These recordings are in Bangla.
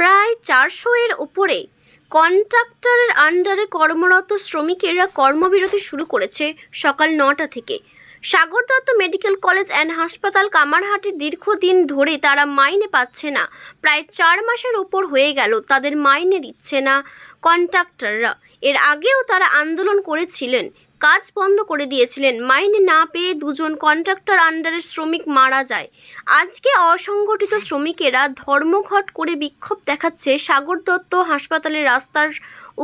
প্রায় চারশো এর উপরে কন্ট্রাক্টরের আন্ডারে কর্মরত শ্রমিকেরা কর্মবিরতি শুরু করেছে সকাল নটা থেকে। Sagar Dutta medical college and হাসপাতাল কামারহাটির দীর্ঘদিন ধরে তারা মাইনে পাচ্ছে না। প্রায় চার মাসের উপর হয়ে গেল তাদের মাইনে দিচ্ছে না কন্ট্রাক্টররা। এর আগেও তারা আন্দোলন করেছিলেন কাজ বন্ধ করে দিয়েছিলেন। মাইনে না পেয়ে দুজন কন্ট্রাক্টর আন্ডারের শ্রমিক মারা যায়। আজকে অসংগঠিত শ্রমিকেরা ধর্মঘট করে বিক্ষোভ দেখাচ্ছে সাগর দত্ত হাসপাতালের রাস্তার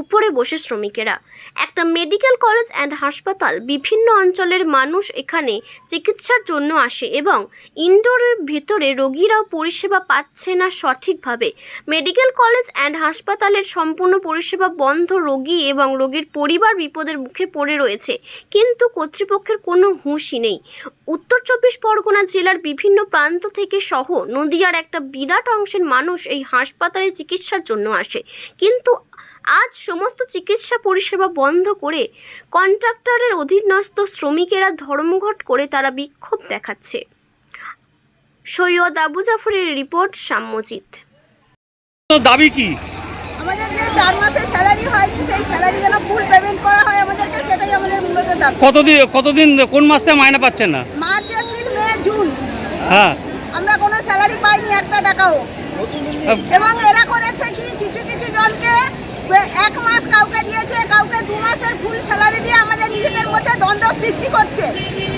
উপরে বসে শ্রমিকেরা। একটা মেডিকেল কলেজ অ্যান্ড হাসপাতাল, বিভিন্ন অঞ্চলের মানুষ এখানে চিকিৎসার জন্য আসে এবং ইনডোরের ভেতরে রোগীরাও পরিষেবা পাচ্ছে না সঠিকভাবে। মেডিকেল কলেজ অ্যান্ড হাসপাতালের সম্পূর্ণ পরিষেবা বন্ধ রোগী এবং রোগীর পরিবার বিপদের মুখে পড়ে রয়েছে, কিন্তু কর্তৃপক্ষের কোনো হুঁশই নেই। উত্তর চব্বিশ পরগনা জেলার বিভিন্ন প্রান্ত থেকে সহ নদিয়ার একটা বিরাট অংশের মানুষ এই হাসপাতালে চিকিৎসার জন্য আসে, কিন্তু আজ সমস্ত চিকিৎসা পরিষেবা বন্ধ করে কন্ট্রাক্টরের অধীনস্থ শ্রমিকেরা ধর্মঘট করে তারা বিক্ষোভ দেখাচ্ছে। সৈয়দ আবু জাফরের রিপোর্ট সাম্যজিৎ। তো দাবি কি? আমাদের যে চার মাসের স্যালারি হয়নি সেই স্যালারি যেন ফুল পেমেন্ট করা হয় আমাদেরকে সেটাই আমাদের মূলত দাবি। কতদিন কতদিন কোন মাস মাইনে পাচ্ছেন না? March April May June. হ্যাঁ। আমরা কোনো স্যালারি পাইনি একটা টাকাও। এবং এরা করেছে কি কিছু কিছু জনকে এক মাস কাউকে দিয়েছে, কাউকে দু মাসের ফুল স্যালারি দিয়ে আমাদের নিজেদের মধ্যে দ্বন্দ্ব সৃষ্টি করছে।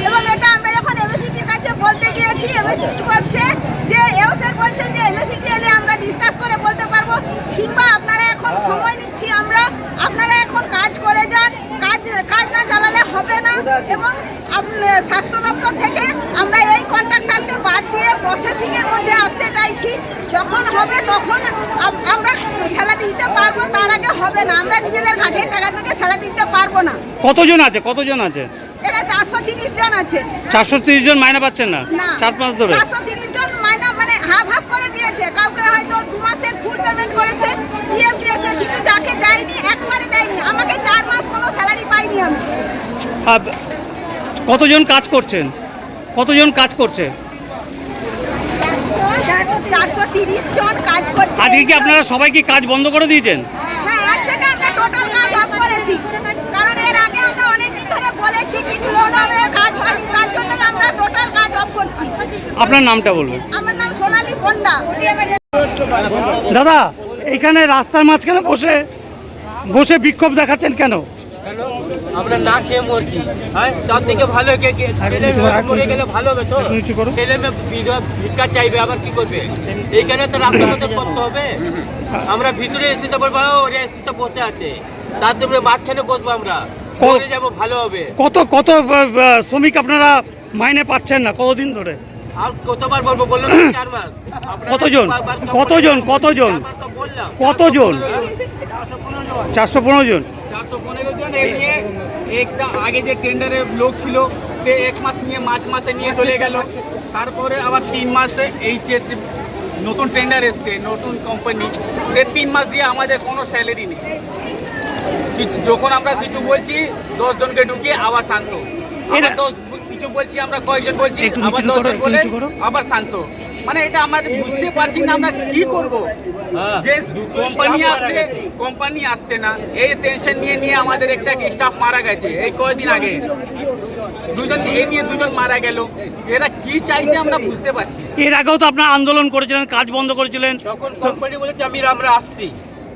এবং এটা আমরা যখন এমএসিপির কাছে বলতে গিয়েছি এমএসিপি বলছে যে এও স্যার বলছেন যে এমএসিপি এলে আমরা ডিসকাস করে বলতে পারব। কিংবা আপনারা এখন সময় নিচ্ছি আমরা, আপনারা এখন কাজ করে যান কাজ কাজ না চালালে হবে না এবং স্বাস্থ্য দপ্তর থেকে আমরা এই কন্ট্রাক্টরকে বাদ দিয়ে প্রসেসিংয়ের মধ্যে আসতে চাইছি। যখন হবে তখন আমরা স্যালারি দিতে পারব তার আগে হবে না। আমরা নিজেদের ঘাটের টাকা থেকে স্যালারি দিতে পারব না। কতজন আছে? কতজন আছে? এটা চারশো তিরিশ জন আছে। চারশো তিরিশ জন মাইনে পাচ্ছেন না? চার মাস ধরে? চারশো তিরিশ জন মাইনা মানে হাফ হাফ করে দিয়েছে। কাউকে হয়তো দু মাসের ফুল পেমেন্ট করেছে ইএম দিয়েছে কিন্তু যাকে দেয়নি একবারে দেয়নি আমাকে চার মাস কোনো স্যালারি পাইনি আমি আর কতজন কাজ করছেন? কতজন কাজ করছে? আজকে কি আপনারা সবাই কি কাজ বন্ধ করে দিয়েছেন? আপনার নামটা বলবেন। দাদা এখানে রাস্তার মাঝখানে বসে বসে বিক্ষোভ দেখাচ্ছেন কেন? আমরা না খেয়ে মরছি। হ্যাঁ? তার থেকে ভালো ছেলে মরে গেলে ভালো হবে তো? ছেলে মেয়ে ভিক্ষা চাইবে আবার কি করবে? এইখানে তো রাস্তা করতে হবে। আমরা ভিতরে এসে তো বলব "ও, ওরা এসে তো বসে আছে। তার জন্য মাঝখানে বসবো আমরা। করে যাব ভালো হবে। কত কত শ্রমিক আপনারা মাইনে পাচ্ছেন না? কতদিন ধরে? আর কতবার বলব বললাম চার মাস। কতজন? কতজন? কতজন? কতজন? চারশো পনেরো জন। চারশো পনেরো জন? একটা আগে যে টেন্ডারের লোক ছিল সে এক মাস নিয়ে মার্চ মাসে নিয়ে চলে গেল। তারপরে আবার তিন মাসে এই যে নতুন টেন্ডার এসছে নতুন কোম্পানি সে তিন মাস দিয়ে আমাদের কোনো স্যালারি নেই। যখন আমরা কিছু বলছি দশ জনকে ঢুকিয়ে আবার শান্ত। আবার দশ কিছু বলছি আমরা কয়েকজন বলছি আবার নিচু দশ করো, জন একটু বলে আবার শান্ত। মানে এটা আমাদের বুঝতে পারছি না আমরা কি করব। হ্যাঁ, যে কোম্পানি আসছে কোম্পানি আসছে না। এই টেনশন নিয়ে নিয়ে আমাদের একটা স্টাফ মারা গেছে। এই কয়েকদিন আগে? দুজন এই নিয়ে দুজন মারা গেল। এরা কি চাইছে আমরা বুঝতে পারছি এর আগেও তো আপনারা আন্দোলন করেছিলেন কাজ বন্ধ করেছিলেন। তখন কোম্পানি বলেছে আমি আমরা আসছি।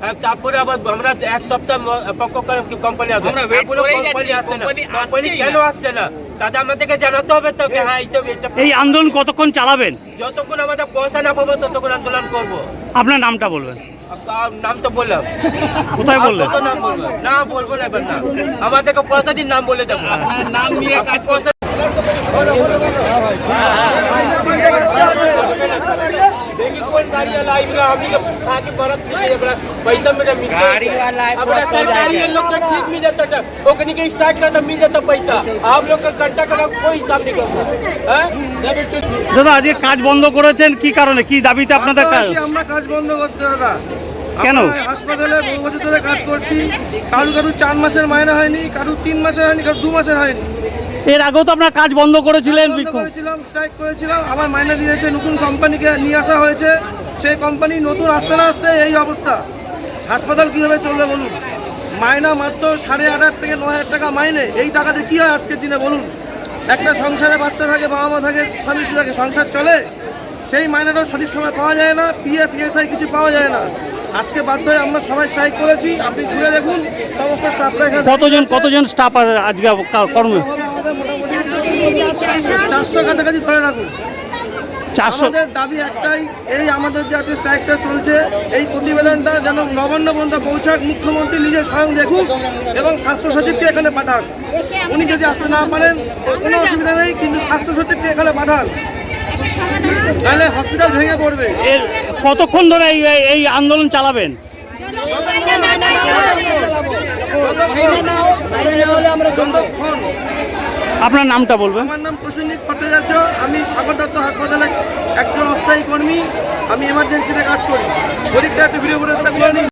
হ্যাঁ, তারপরে আবার আমরা এক সপ্তাহ পক্ষ করে কোম্পানি আসবে। আমরা কোম্পানি আসছে না। কোম্পানি কোম্পানি কেন আসছে না? তাদের আমাদেরকে জানাতে হবে তো হ্যাঁ এই তো এই আন্দোলন কতক্ষণ চালাবেন? যতক্ষণ আমাদের পয়সা না পাবো ততক্ষণ আন্দোলন করব। আপনার নামটা বলবেন। নাম তো বললাম। কোথায় বলল বললেন? নাম বলব না বলব না এবার না। আমাদেরকে পয়সা দিন নাম বলে দেবো। আপনার নাম নিয়ে কাজ পয়সা देखिए कौन गाड़ी वाला आई बोला हमनी के खा के बरत मिले बड़ा पैसा मेरा मिल गाड़ी वाला है अपना सरकारी ये लोग का ठीक मिल जाता था ओकनी के स्टार्ट करता मिल जाता पैसा आप लोग का घंटा का कोई हिसाब नहीं करता हैं দাদা আজকে কাজ বন্ধ করেছেন কি কারণে কি দাবিতে আপনাদের কাজ আছি, আমরা কাজ বন্ধ করতে দাদা কেন? আমরা হাসপাতালে বহু বছর ধরে কাজ করছি কারু কারু চার মাসের মায়না হয়নি কারু তিন মাসের হয়নি কারু দু মাসের হয়নি এর আগেও তো আপনার কাজ বন্ধ করেছিলেন করেছিলাম স্ট্রাইক করেছিলাম আবার মাইনে দিয়েছে নতুন কোম্পানিকে নিয়ে আসা হয়েছে। সেই কোম্পানি নতুন আসতে না আসতে এই অবস্থা। হাসপাতাল কীভাবে চলবে বলুন? মায়না মাত্র সাড়ে আট হাজার থেকে ন হাজার টাকা মাইনে। এই টাকাতে কী হয় আজকের দিনে বলুন? একটা সংসারে বাচ্চা থাকে বাবা মা থাকে স্বামী স্ত্রী থাকে সংসার চলে। সেই মাইনেটা সঠিক সময় পাওয়া যায় না পিএফ পিএসআই কিছু পাওয়া যায় না। আজকে বাধ্য হয়ে আমরা সবাই স্ট্রাইক করেছি। আপনি ঘুরে দেখুন সমস্ত স্টাফরা কতজন কতজন স্টাফ আজকে কর্ম? চারশো কাছাকাছি ধরে রাখুন চারশো দাবি একটাই এই আমাদের যে আছে স্ট্রাইকটা চলছে এই প্রতিবেদনটা যেন নবান্ন পর্যন্ত পৌঁছাক মুখ্যমন্ত্রী নিজে স্বয়ং দেখুক এবং স্বাস্থ্য সচিবকে এখানে পাঠাক উনি যদি আসতে না পারেন কোনো অসুবিধা নেই কিন্তু স্বাস্থ্য সচিবকে এখানে পাঠান তাহলে হসপিটাল ভেঙে পড়বে এর কতক্ষণ ধরে এই আন্দোলন চালাবেন যতক্ষণ আপনার নামটা বলবেন? আমার নাম প্রসেনজিৎ ভট্টাচার্য। আমি সাগর দত্ত হাসপাতালে একজন অস্থায়ী কর্মী। আমি এমার্জেন্সিতে কাজ করি। পরীক্ষা একটা ভিডিও করে নিই